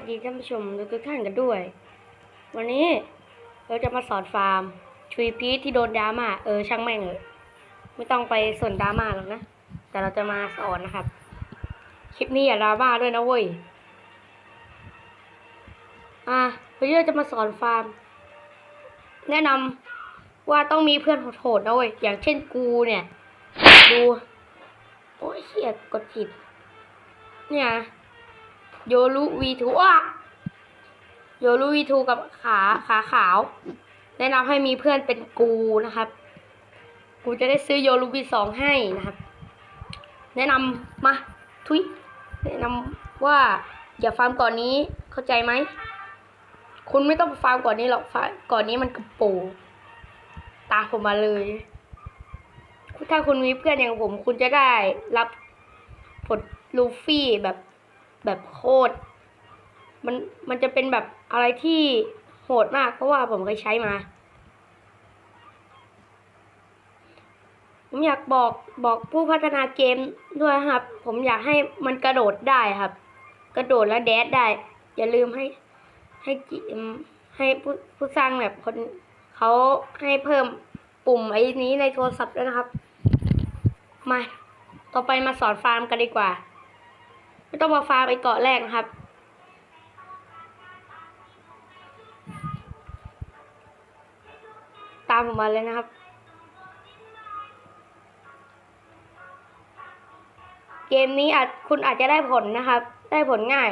วัสดีท่านผู้ชมทุกท่านกันด้วย วันนี้เราจะมาสอนฟาร์มชุยพีทที่โดนดราม่าเออช่างแม่งเลยไม่ต้องไปสนดราม่าหรอกนะ แต่เราจะมาสอนนะครับ คลิปนี้อย่าดราม่าด้วยนะเว้ย อะวันนี้เราจะมาสอนฟาร์ม แนะนำว่าต้องมีเพื่อนโหดๆนะเว้ย อย่างเช่นกูเนี่ย ดู โอ้ยเฮียกดผิดเนี่ย โยรุวีทูอะโยรุวีทูกับขาขาขาว แนะนำให้มีเพื่อนเป็นกูนะครับ กูจะได้ซื้อโยรุวีสองให้นะครับ แนะนำมาทุยแนะนำว่าอย่าฟาร์มก่อนนี้เข้าใจไหม คุณไม่ต้องฟาร์มก่อนนี้หรอกฟาร์มก่อนนี้มันกระปรงตามผมมาเลย ถ้าคุณมีเพื่อนอย่างผม คุณจะได้รับผลลูฟี่แบบ แบบโคตรมันมันจะเป็นแบบอะไรที่โหดมาก เพราะว่าผมเคยใช้มา ผมอยากบอกบอกผู้พัฒนาเกมด้วยครับ ผมอยากให้มันกระโดดได้ครับ กระโดดและแดดได้ อย่าลืมให้ให้จิให้ผู้ผู้สร้างแบบคนเขาให้เพิ่มปุ่มไอ้นี้ในโทรศัพท์ด้วยนะครับ มา ต่อไปมาสอนฟาร์มกันดีกว่า ไม่ต้องมาฟาร์มไอเกาะแรกนะครับ ตามผมมาเลยนะครับ เกมนี้อาจคุณอาจจะได้ผลนะครับ ได้ผลง่าย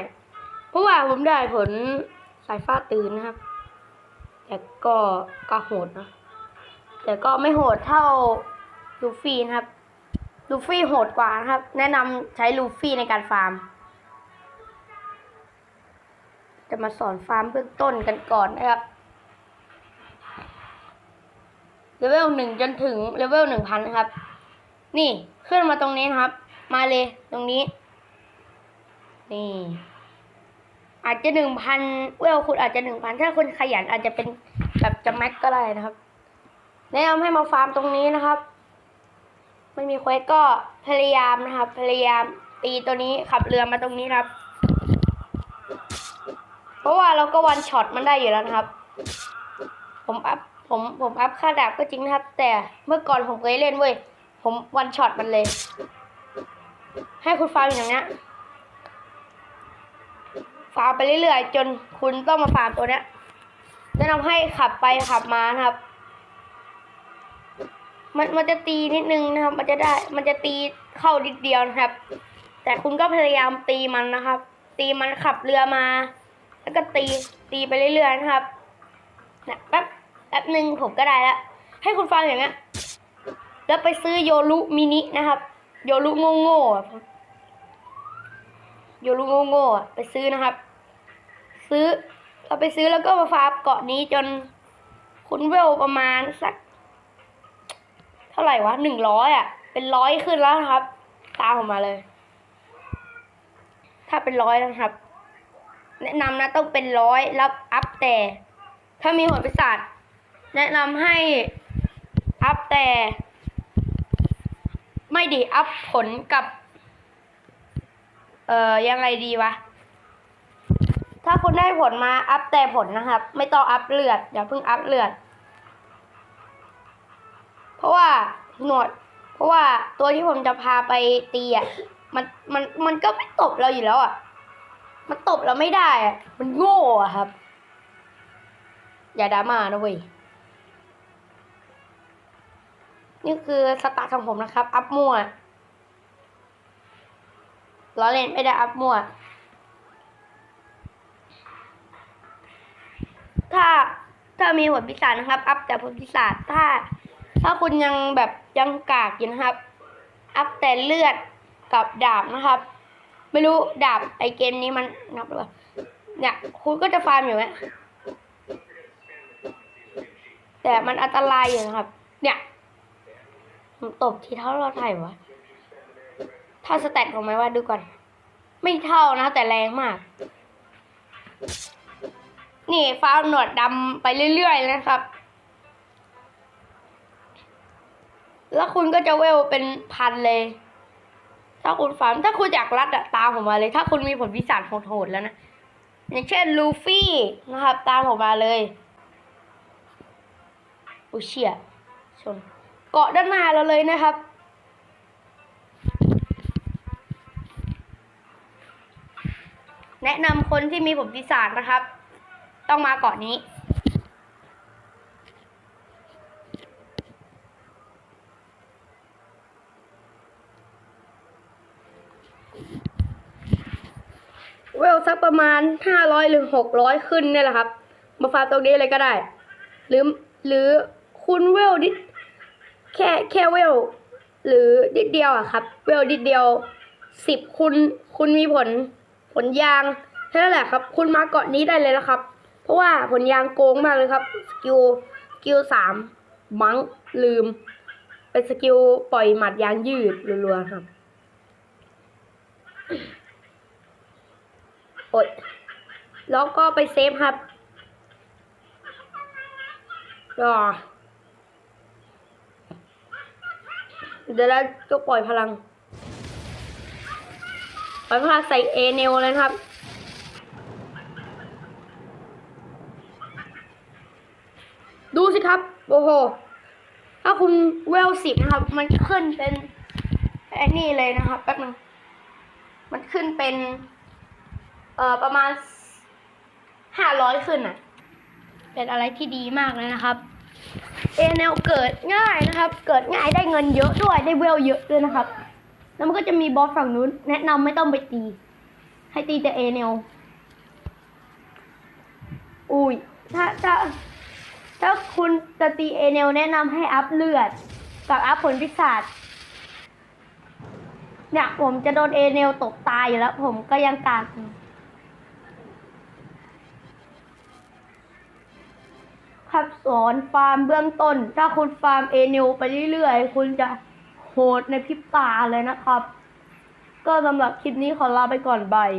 เพราะว่าผมได้ผลสายฟ้าตื่นนะครับ แต่ก็ก็โหดนะแต่ก็ไม่โหดเท่าลูฟี่นะครับ ลูฟี่โหดกว่านะครับ แนะนำใช้ลูฟี่ในการฟาร์ม จะมาสอนฟาร์มเบื้องต้นกันก่อนนะครับเลเวลหนึ่งจนถึงเลเวลหนึ่งพันนะครับ นี่ขึ้นมาตรงนี้นะครับ มาเลยตรงนี้ นี่ อาจจะหนึ่งพันเวลคุณอาจจะหนึ่งพันถ้าคุณขยันอาจจะเป็นแบบจะแม็กก็ได้นะครับแนะนำให้มาฟาร์มตรงนี้นะครับ ไม่มีเควสก็พยายามนะครับ พยายามตีตัวนี้ขับเรือมาตรงนี้ครับ เพราะว่าเราก็วันช็อตมันได้อยู่แล้วนะครับ ผมอัพผมผมอัพค่าดาบก็จริงนะครับ แต่เมื่อก่อนผมเคยเล่นเว้ยผมวันช็อตมันเลย ให้คุณฟาร์มอย่างเนี้ยฟาร์มไปเรื่อยๆ จนคุณต้องมาฟาร์มตัวเนี้ยแนะนำให้ขับไปขับมานะครับ มันมันจะตีนิดนึงนะครับ มันจะได้ มันจะตีเข้านิดเดียวนะครับ แต่คุณก็พยายามตีมันนะครับ ตีมันขับเรือมา แล้วก็ตีตีไปเรื่อยๆนะครับนะแป๊บแป๊บหนึ่งผมก็ได้แล้วให้คุณฟังอย่างเงี้ยแล้วไปซื้อโยรุมินินะครับ โยรุโง่โง่โยรุโง่โง่ไปซื้อนะครับ ซื้อเราไปซื้อแล้วก็มาฟาร์มเกาะนี้จนคุณเวลประมาณสัก ท่าไหร่วะหนึ่งร้อยอะ เป็นร้อยขึ้นแล้วนะครับ ตามผมมาเลย ถ้าเป็นร้อยนะครับ แนะนำนะต้องเป็นร้อยแล้วอัพแต่ ถ้ามีหัวปีศาจแนะนำให้อัพแต่ ไม่ดีอัพผลกับ เอ่อยังไงดีวะ ถ้าคุณได้ผลมาอัพแต่ผลนะครับ ไม่ต้องอัพเลือดอย่าเพิ่งอัพเลือด ราะว่าหนวด เพราะว่าตัวที่ผมจะพาไปตีอะมันมันมันก็ไม่ตบเราอยู่แล้วอะ มันตบเราไม่ได้อะ มันโง่อะครับ อย่าดราม่านะเว้ยนี่คือสตาร์ของผมนะครับ อัพมั่วล้อเล่นไม่ได้อัพมั่ว ถ้าถ้ามีผลพิศาจนะครับ อัพแต่ผลพิศาจถ้า ถ้าคุณยังแบบยังกากอยู่นะครับ อัพแต่เลือดกับดาบนะครับ ไม่รู้ดาบไอเกมนี้มันนับหรือเปล่าเนี่ยคุณก็จะฟาร์มอยู่นี่ยแต่มันอันตรายอยู่นะครับ เนี่ยผมตบทีเท่าเราไทยวะถ้าสแตทของไหมว่าดูก่อน ไม่เท่านะ แต่แรงมาก นี่ฟ้าหนวดดำไปเรื่อยๆนะครับ แล้วคุณก็จะเวลเป็นพันเลย ถ้าคุณฟาร์มถ้าคุณอยากรัดอะตามผมมาเลย ถ้าคุณมีผลวิสาจโหดๆแล้วนะอย่างเช่นลูฟี่นะครับ ตามผมมาเลยอุเชียชน เกาะด้านหน้าเราเลยนะครับแนะนำคนที่มีผมปีศาจนะครับ ต้องมาเกาะนี้ เวลสักประมาณห้าร้อยหรือหกร้อยขึ้นเนี่ยแหละครับ มาฟาร์มตรงนี้เลยก็ได้ หรือหรือคุณเวลนิดแค่แค่เวลหรือนิดเดียวอะครับ เวลนิดเดียวสิบคุณคุณมีผลผลยางแค่นั้นแหละครับ คุณมาเกาะนี้ได้เลยนะครับ เพราะว่าผลยางโกงมากเลยครับสกิลสกิลสามมังลืม เป็นสกิลปล่อยหมัดยางยืดรัวๆครับ โอ๊ยแล้วก็ไปเซฟครับรอเดี๋ยวเราจะปล่อยพลัง ปล่อยพลังใส่เอเนลเลยครับ ดูสิครับ โอ้โห ถ้าคุณเวลสิบนะครับ มันขึ้นเป็นไอ้นี่เลยนะครับแป๊บนึง มันขึ้นเป็น เอ่อประมาณห้าร้อยขึ้นอะ เป็นอะไรที่ดีมากเลยนะครับเอเนลเกิดง่ายนะครับ เกิดง่ายได้เงินเยอะด้วยได้เวลเยอะด้วยนะครับ แล้วมันก็จะมีบอสฝั่งนู้น แนะนำไม่ต้องไปตี ให้ตีแต่เอเนลอุ้ยถ้าถ้าถ้าคุณจะตีเอเนลแนะนำให้อัพเลือด กับอัพผลพิศาจเนี่ยผมจะโดนเอเนลตกตายอยู่แล้ว ผมก็ยังการค รับสอนฟาร์มเบื้องต้น ถ้าคุณฟาร์มเอเนลไปเรื่อยๆ คุณจะโหดในพริบตาเลยนะครับ ก็สำหรับคลิปนี้ขอลาไปก่อนบาย